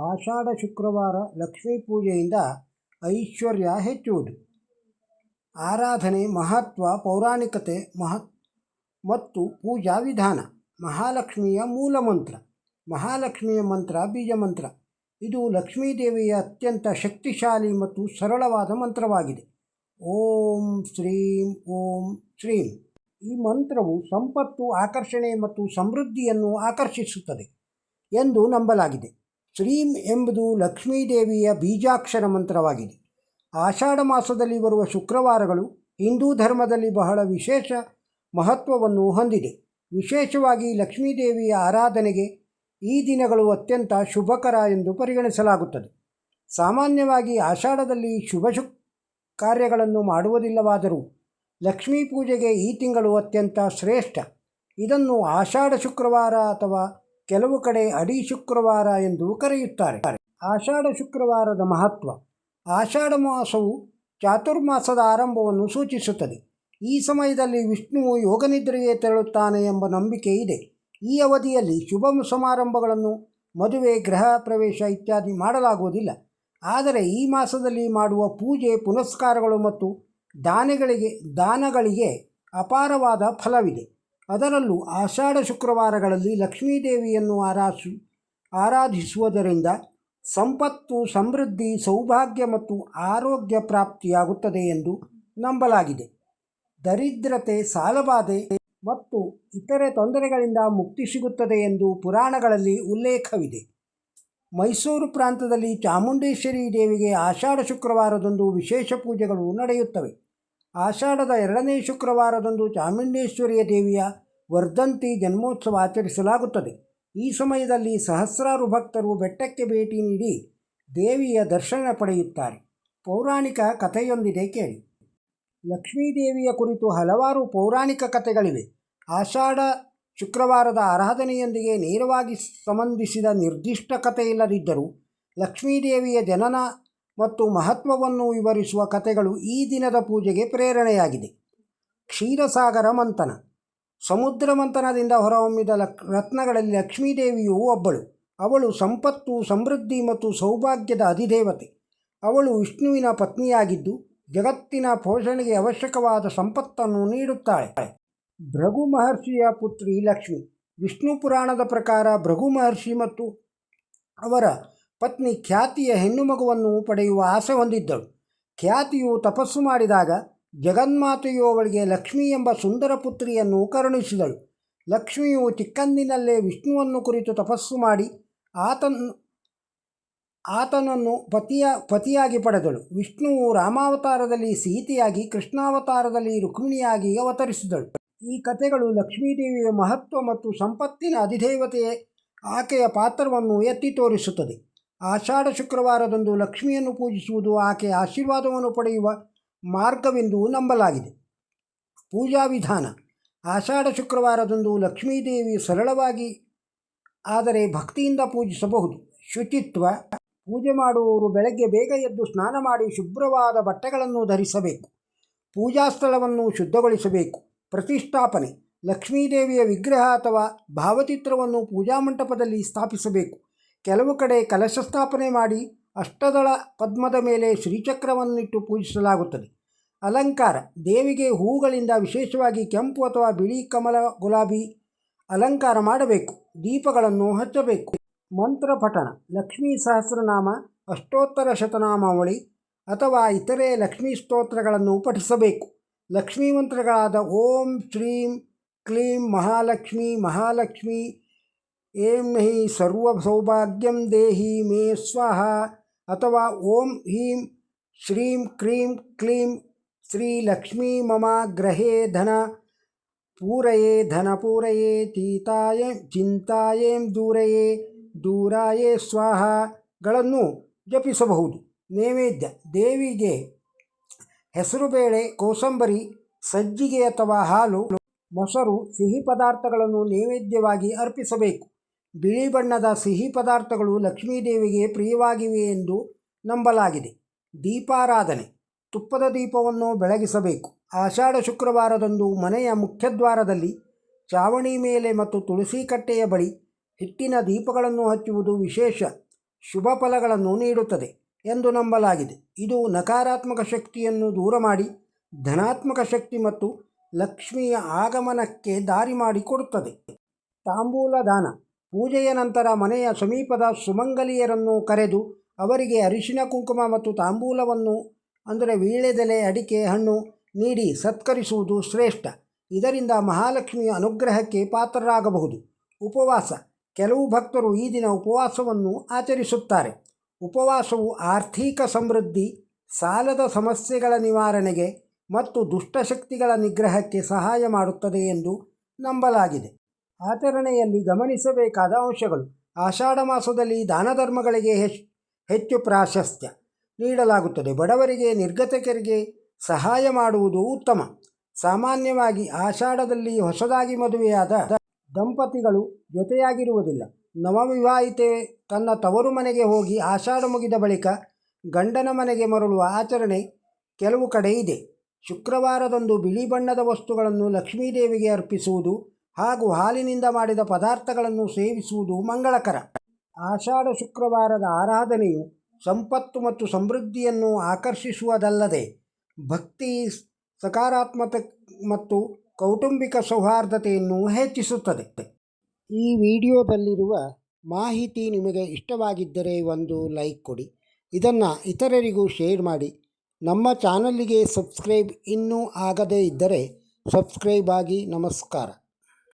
ಆಷಾಢ ಶುಕ್ರವಾರ ಲಕ್ಷ್ಮೀ ಪೂಜೆಯಿಂದ ಐಶ್ವರ್ಯ ಹೆಚ್ಚುವುದು. ಆರಾಧನೆ ಮಹತ್ವ, ಪೌರಾಣಿಕತೆ ಮಹ ಮತ್ತು ಪೂಜಾ ವಿಧಾನ. ಮಹಾಲಕ್ಷ್ಮಿಯ ಮೂಲ ಮಂತ್ರ. ಮಹಾಲಕ್ಷ್ಮಿಯ ಮಂತ್ರ ಬೀಜ ಮಂತ್ರ. ಇದು ಲಕ್ಷ್ಮೀದೇವಿಯ ಅತ್ಯಂತ ಶಕ್ತಿಶಾಲಿ ಮತ್ತು ಸರಳವಾದ ಮಂತ್ರವಾಗಿದೆ. ಓಂ ಶ್ರೀಂ ಓಂ ಶ್ರೀಂ. ಈ ಮಂತ್ರವು ಸಂಪತ್ತು, ಆಕರ್ಷಣೆ ಮತ್ತು ಸಮೃದ್ಧಿಯನ್ನು ಆಕರ್ಷಿಸುತ್ತದೆ ಎಂದು ನಂಬಲಾಗಿದೆ. ಶ್ರೀಂ ಎಂಬುದು ಲಕ್ಷ್ಮೀದೇವಿಯ ಬೀಜಾಕ್ಷರ ಮಂತ್ರವಾಗಿದೆ. ಆಷಾಢ ಮಾಸದಲ್ಲಿ ಬರುವ ಶುಕ್ರವಾರಗಳು ಹಿಂದೂ ಧರ್ಮದಲ್ಲಿ ಬಹಳ ವಿಶೇಷ ಮಹತ್ವವನ್ನು ಹೊಂದಿದೆ. ವಿಶೇಷವಾಗಿ ಲಕ್ಷ್ಮೀದೇವಿಯ ಆರಾಧನೆಗೆ ಈ ದಿನಗಳು ಅತ್ಯಂತ ಶುಭಕರ ಎಂದು ಪರಿಗಣಿಸಲಾಗುತ್ತದೆ. ಸಾಮಾನ್ಯವಾಗಿ ಆಷಾಢದಲ್ಲಿ ಶುಭ ಕಾರ್ಯಗಳನ್ನು ಮಾಡುವುದಿಲ್ಲವಾದರೂ ಲಕ್ಷ್ಮೀ ಪೂಜೆಗೆ ಈ ತಿಂಗಳು ಅತ್ಯಂತ ಶ್ರೇಷ್ಠ. ಇದನ್ನು ಆಷಾಢ ಶುಕ್ರವಾರ ಅಥವಾ ಕೆಲವು ಕಡೆ ಅಡಿ ಶುಕ್ರವಾರ ಎಂದು ಕರೆಯುತ್ತಾರೆ. ಆಷಾಢ ಶುಕ್ರವಾರದ ಮಹತ್ವ. ಆಷಾಢ ಮಾಸವು ಚಾತುರ್ಮಾಸದ ಆರಂಭವನ್ನು ಸೂಚಿಸುತ್ತದೆ. ಈ ಸಮಯದಲ್ಲಿ ವಿಷ್ಣುವು ಯೋಗನಿದ್ರೆಗೆ ತೆರಳುತ್ತಾನೆ ಎಂಬ ನಂಬಿಕೆ ಇದೆ. ಈ ಅವಧಿಯಲ್ಲಿ ಶುಭ ಸಮಾರಂಭಗಳನ್ನು, ಮದುವೆ, ಗೃಹ ಪ್ರವೇಶ ಇತ್ಯಾದಿ ಮಾಡಲಾಗುವುದಿಲ್ಲ. ಆದರೆ ಈ ಮಾಸದಲ್ಲಿ ಮಾಡುವ ಪೂಜೆ, ಪುನಸ್ಕಾರಗಳು ಮತ್ತು ದಾನಗಳಿಗೆ ದಾನಗಳಿಗೆ ಅಪಾರವಾದ ಫಲವಿದೆ. ಅದರಲ್ಲೂ ಆಷಾಢ ಶುಕ್ರವಾರಗಳಲ್ಲಿ ಲಕ್ಷ್ಮೀದೇವಿಯನ್ನು ಆರಾಸು ಆರಾಧಿಸುವುದರಿಂದ ಸಂಪತ್ತು, ಸಮೃದ್ಧಿ, ಸೌಭಾಗ್ಯ ಮತ್ತು ಆರೋಗ್ಯ ಪ್ರಾಪ್ತಿಯಾಗುತ್ತದೆ ಎಂದು ನಂಬಲಾಗಿದೆ. ದರಿದ್ರತೆ, ಸಾಲಬಾಧೆ ಮತ್ತು ಇತರೆ ತೊಂದರೆಗಳಿಂದ ಮುಕ್ತಿ ಸಿಗುತ್ತದೆ ಎಂದು ಪುರಾಣಗಳಲ್ಲಿ ಉಲ್ಲೇಖವಿದೆ. ಮೈಸೂರು ಪ್ರಾಂತದಲ್ಲಿ ಚಾಮುಂಡೇಶ್ವರಿ ದೇವಿಗೆ ಆಷಾಢ ಶುಕ್ರವಾರದಂದು ವಿಶೇಷ ಪೂಜೆಗಳು ನಡೆಯುತ್ತವೆ. ಆಷಾಢದ ಎರಡನೇ ಶುಕ್ರವಾರದಂದು ಚಾಮುಂಡೇಶ್ವರಿಯ ದೇವಿಯ ವರ್ಧಂತಿ ಜನ್ಮೋತ್ಸವ ಆಚರಿಸಲಾಗುತ್ತದೆ. ಈ ಸಮಯದಲ್ಲಿ ಸಹಸ್ರಾರು ಭಕ್ತರು ಬೆಟ್ಟಕ್ಕೆ ಭೇಟಿ ನೀಡಿ ದೇವಿಯ ದರ್ಶನ ಪಡೆಯುತ್ತಾರೆ. ಪೌರಾಣಿಕ ಕಥೆಯೊಂದಿದೆ ಕೇಳಿ. ಲಕ್ಷ್ಮೀದೇವಿಯ ಕುರಿತು ಹಲವಾರು ಪೌರಾಣಿಕ ಕಥೆಗಳಿವೆ. ಆಷಾಢ ಶುಕ್ರವಾರದ ಆರಾಧನೆಯೊಂದಿಗೆ ನೇರವಾಗಿ ಸಂಬಂಧಿಸಿದ ನಿರ್ದಿಷ್ಟ ಕಥೆಯಿಲ್ಲದಿದ್ದರೂ ಲಕ್ಷ್ಮೀದೇವಿಯ ಜನನ ಮತ್ತು ಮಹತ್ವವನ್ನು ವಿವರಿಸುವ ಕಥೆಗಳು ಈ ದಿನದ ಪೂಜೆಗೆ ಪ್ರೇರಣೆಯಾಗಿದೆ. ಕ್ಷೀರಸಾಗರ ಮಂಥನ. ಸಮುದ್ರ ಮಂಥನದಿಂದ ಹೊರಹೊಮ್ಮಿದ ಲಕ್, ರತ್ನಗಳಲ್ಲಿ ಲಕ್ಷ್ಮೀದೇವಿಯು ಒಬ್ಬಳು. ಅವಳು ಸಂಪತ್ತು, ಸಮೃದ್ಧಿ ಮತ್ತು ಸೌಭಾಗ್ಯದ ಅಧಿದೇವತೆ. ಅವಳು ವಿಷ್ಣುವಿನ ಪತ್ನಿಯಾಗಿದ್ದು, ಜಗತ್ತಿನ ಪೋಷಣೆಗೆ ಅವಶ್ಯಕವಾದ ಸಂಪತ್ತನ್ನು ನೀಡುತ್ತಾಳೆ. ಭೃಗು ಮಹರ್ಷಿಯ ಪುತ್ರಿ ಲಕ್ಷ್ಮಿ. ವಿಷ್ಣು ಪುರಾಣದ ಪ್ರಕಾರ ಭೃಗು ಮಹರ್ಷಿ ಮತ್ತು ಅವರ ಪತ್ನಿ ಖ್ಯಾತಿಯ ಹೆಣ್ಣು ಮಗುವನ್ನು ಪಡೆಯುವ ಆಸೆ ಹೊಂದಿದ್ದಳು. ಖ್ಯಾತಿಯು ತಪಸ್ಸು ಮಾಡಿದಾಗ ಜಗನ್ಮಾತೆಯು ಅವಳಿಗೆ ಲಕ್ಷ್ಮಿ ಎಂಬ ಸುಂದರ ಪುತ್ರಿಯನ್ನು ಕರುಣಿಸಿದಳು. ಲಕ್ಷ್ಮಿಯು ಚಿಕ್ಕಂದಿನಲ್ಲೇ ವಿಷ್ಣುವನ್ನು ಕುರಿತು ತಪಸ್ಸು ಮಾಡಿ ಆತನ, ಆತನನ್ನು ಪತಿಯ, ಪತಿಯಾಗಿ ಪಡೆದಳು. ವಿಷ್ಣುವು ರಾಮಾವತಾರದಲ್ಲಿ ಸೀತೆಯಾಗಿ ಕೃಷ್ಣಾವತಾರದಲ್ಲಿ ರುಕ್ಮಿಣಿಯಾಗಿ ಅವತರಿಸಿದಳು. ಈ ಕಥೆಗಳು ಲಕ್ಷ್ಮೀದೇವಿಯ ಮಹತ್ವ ಮತ್ತು ಸಂಪತ್ತಿನ ಅಧಿದೇವತೆಯೇ ಆಕೆಯ ಪಾತ್ರವನ್ನು ಎತ್ತಿ ತೋರಿಸುತ್ತದೆ. ಆಷಾಢ ಶುಕ್ರವಾರದಂದು ಲಕ್ಷ್ಮಿಯನ್ನು ಪೂಜಿಸುವುದು ಆಕೆಯ ಆಶೀರ್ವಾದವನ್ನು ಪಡೆಯುವ ಮಾರ್ಗವೆಂದು ನಂಬಲಾಗಿದೆ. ಪೂಜಾ ವಿಧಾನ. ಆಷಾಢ ಶುಕ್ರವಾರದಂದು ಲಕ್ಷ್ಮೀದೇವಿ ಸರಳವಾಗಿ, ಆದರೆ ಭಕ್ತಿಯಿಂದ ಪೂಜಿಸಬಹುದು. ಶುಚಿತ್ವ. ಪೂಜೆ ಮಾಡುವವರು ಬೆಳಗ್ಗೆ ಬೇಗ ಎದ್ದು ಸ್ನಾನ ಮಾಡಿ ಶುಭ್ರವಾದ ಬಟ್ಟೆಗಳನ್ನು ಧರಿಸಬೇಕು. ಪೂಜಾ ಸ್ಥಳವನ್ನು ಶುದ್ಧಗೊಳಿಸಬೇಕು. ಪ್ರತಿಷ್ಠಾಪನೆ. ಲಕ್ಷ್ಮೀದೇವಿಯ ವಿಗ್ರಹ ಅಥವಾ ಭಾವಚಿತ್ರವನ್ನು ಪೂಜಾ ಮಂಟಪದಲ್ಲಿ ಸ್ಥಾಪಿಸಬೇಕು. ಕೆಲವು ಕಡೆ ಕಲಶ ಸ್ಥಾಪನೆ ಮಾಡಿ ಅಷ್ಟದಳ ಪದ್ಮದ ಮೇಲೆ ಶ್ರೀಚಕ್ರವನ್ನಿಟ್ಟು ಪೂಜಿಸಲಾಗುತ್ತದೆ. ಅಲಂಕಾರ, ದೇವಿಗೆ ಹೂಗಳಿಂದ ವಿಶೇಷವಾಗಿ ಕೆಂಪು ಅಥವಾ ಬಿಳಿ ಕಮಲ, ಗುಲಾಬಿ ಅಲಂಕಾರ ಮಾಡಬೇಕು. ದೀಪಗಳನ್ನು ಹಚ್ಚಬೇಕು. ಮಂತ್ರ ಪಠಣ, ಲಕ್ಷ್ಮೀ ಸಹಸ್ರನಾಮ, ಅಷ್ಟೋತ್ತರ ಶತನಾಮಾವಳಿ ಅಥವಾ ಇತರೆ ಲಕ್ಷ್ಮೀ ಸ್ತೋತ್ರಗಳನ್ನು ಪಠಿಸಬೇಕು. ಲಕ್ಷ್ಮೀ ಮಂತ್ರಗಳಾದ ಓಂ, ಶ್ರೀಂ, ಕ್ಲೀಂ, ಮಹಾಲಕ್ಷ್ಮಿ ಮಹಾಲಕ್ಷ್ಮಿ ಏಂ ಹಿ ಸರ್ವ ಸೌಭಾಗ್ಯಂ ದೇಹಿ ಮೇ ಸ್ವಹ ಅಥವಾ ಓಂ ಹೀಂ ಶ್ರೀಂ ಕ್ರೀಂ ಕ್ಲೀಂ ಶ್ರೀ ಲಕ್ಷ್ಮೀ ಮಮ ಗ್ರಹೇ ಧನ ಪೂರಯೇ ಧನ ಪೂರಯೇ ತೀತಾಯ ಚಿಂತಾಯೇಂ ದೂರಯೇ ದೂರಾಯೇ ಸ್ವಾಹಗಳನ್ನು ಜಪಿಸಬಹುದು. ನೈವೇದ್ಯ, ದೇವಿಗೆ ಹೆಸರುಬೇಳೆ ಕೋಸಂಬರಿ, ಸಜ್ಜಿಗೆ ಅಥವಾ ಹಾಲು, ಮೊಸರು, ಸಿಹಿ ಪದಾರ್ಥಗಳನ್ನು ನೈವೇದ್ಯವಾಗಿ ಅರ್ಪಿಸಬೇಕು. ಬಿಳಿ ಬಣ್ಣದ ಸಿಹಿ ಪದಾರ್ಥಗಳು ಲಕ್ಷ್ಮೀದೇವಿಗೆ ಪ್ರಿಯವಾಗಿವೆ ಎಂದು ನಂಬಲಾಗಿದೆ. ದೀಪಾರಾಧನೆ. ತುಪ್ಪದ ದೀಪವನ್ನು ಬೆಳಗಿಸಬೇಕು. ಆಷಾಢ ಶುಕ್ರವಾರದಂದು ಮನೆಯ ಮುಖ್ಯದ್ವಾರದಲ್ಲಿ ಚಾವಣಿ ಮೇಲೆ ಮತ್ತು ತುಳಸಿ ಕಟ್ಟೆಯ ಬಳಿ ಹಿಟ್ಟಿನ ದೀಪಗಳನ್ನು ಹಚ್ಚುವುದು ವಿಶೇಷ ಶುಭ ಫಲಗಳನ್ನು ನೀಡುತ್ತದೆ ಎಂದು ನಂಬಲಾಗಿದೆ. ಇದು ನಕಾರಾತ್ಮಕ ಶಕ್ತಿಯನ್ನು ದೂರ ಮಾಡಿ ಧನಾತ್ಮಕ ಶಕ್ತಿ ಮತ್ತು ಲಕ್ಷ್ಮಿಯ ಆಗಮನಕ್ಕೆ ದಾರಿ ಮಾಡಿಕೊಡುತ್ತದೆ. ತಾಂಬೂಲ ದಾನ. ಪೂಜೆಯ ನಂತರ ಮನೆಯ ಸಮೀಪದ ಸುಮಂಗಲಿಯರನ್ನು ಕರೆದು ಅವರಿಗೆ ಅರಿಶಿನ ಕುಂಕುಮ ಮತ್ತು ತಾಂಬೂಲವನ್ನು, ಅಂದರೆ ವೀಳೆದೆಲೆ ಅಡಿಕೆ, ಹಣ್ಣು ನೀಡಿ ಸತ್ಕರಿಸುವುದು ಶ್ರೇಷ್ಠ. ಇದರಿಂದ ಮಹಾಲಕ್ಷ್ಮಿಯ ಅನುಗ್ರಹಕ್ಕೆ ಪಾತ್ರರಾಗಬಹುದು. ಉಪವಾಸ. ಕೆಲವು ಭಕ್ತರು ಈ ದಿನ ಉಪವಾಸವನ್ನು ಆಚರಿಸುತ್ತಾರೆ. ಉಪವಾಸವು ಆರ್ಥಿಕ ಸಮೃದ್ಧಿ, ಸಾಲದ ಸಮಸ್ಯೆಗಳ ನಿವಾರಣೆಗೆ ಮತ್ತು ದುಷ್ಟಶಕ್ತಿಗಳ ನಿಗ್ರಹಕ್ಕೆ ಸಹಾಯ ಮಾಡುತ್ತದೆ ಎಂದು ನಂಬಲಾಗಿದೆ. ಆಚರಣೆಯಲ್ಲಿ ಗಮನಿಸಬೇಕಾದ ಅಂಶಗಳು. ಆಷಾಢ ಮಾಸದಲ್ಲಿ ದಾನ ಧರ್ಮಗಳಿಗೆ ಹೆಚ್, ಹೆಚ್ಚು ಪ್ರಾಶಸ್ತ್ಯ ನೀಡಲಾಗುತ್ತದೆ. ಬಡವರಿಗೆ, ನಿರ್ಗತಕರಿಗೆ ಸಹಾಯ ಮಾಡುವುದು ಉತ್ತಮ. ಸಾಮಾನ್ಯವಾಗಿ ಆಷಾಢದಲ್ಲಿ ಹೊಸದಾಗಿ ಮದುವೆಯಾದ ದಂಪತಿಗಳು ಜೊತೆಯಾಗಿರುವುದಿಲ್ಲ. ನವವಿವಾಹಿತೆ ತನ್ನ ತವರು ಮನೆಗೆ ಹೋಗಿ ಆಷಾಢ ಮುಗಿದ ಬಳಿಕ ಗಂಡನ ಮನೆಗೆ ಮರಳುವ ಆಚರಣೆ ಕೆಲವು ಕಡೆ ಇದೆ. ಶುಕ್ರವಾರದಂದು ಬಿಳಿ ಬಣ್ಣದ ವಸ್ತುಗಳನ್ನು ಲಕ್ಷ್ಮೀದೇವಿಗೆ ಅರ್ಪಿಸುವುದು ಹಾಗೂ ಹಾಲಿನಿಂದ ಮಾಡಿದ ಪದಾರ್ಥಗಳನ್ನು ಸೇವಿಸುವುದು ಮಂಗಳಕರ. ಆಷಾಢ ಶುಕ್ರವಾರದ ಆರಾಧನೆಯು ಸಂಪತ್ತು ಮತ್ತು ಸಮೃದ್ಧಿಯನ್ನು ಆಕರ್ಷಿಸುವುದಲ್ಲದೆ ಭಕ್ತಿ, ಸಕಾರಾತ್ಮಕ ಮತ್ತು ಕೌಟುಂಬಿಕ ಸೌಹಾರ್ದತೆಯನ್ನು ಹೆಚ್ಚಿಸುತ್ತದೆ. ಈ ವಿಡಿಯೋದಲ್ಲಿರುವ ಮಾಹಿತಿ ನಿಮಗೆ ಇಷ್ಟವಾಗಿದ್ದರೆ ಒಂದು ಲೈಕ್ ಕೊಡಿ. ಇದನ್ನು ಇತರರಿಗೂ ಶೇರ್ ಮಾಡಿ. ನಮ್ಮ ಚಾನಲ್ಲಿಗೆ ಸಬ್ಸ್ಕ್ರೈಬ್ ಇನ್ನೂ ಆಗದೇ ಇದ್ದರೆ ಸಬ್ಸ್ಕ್ರೈಬ್ ಆಗಿ ನಮಸ್ಕಾರ.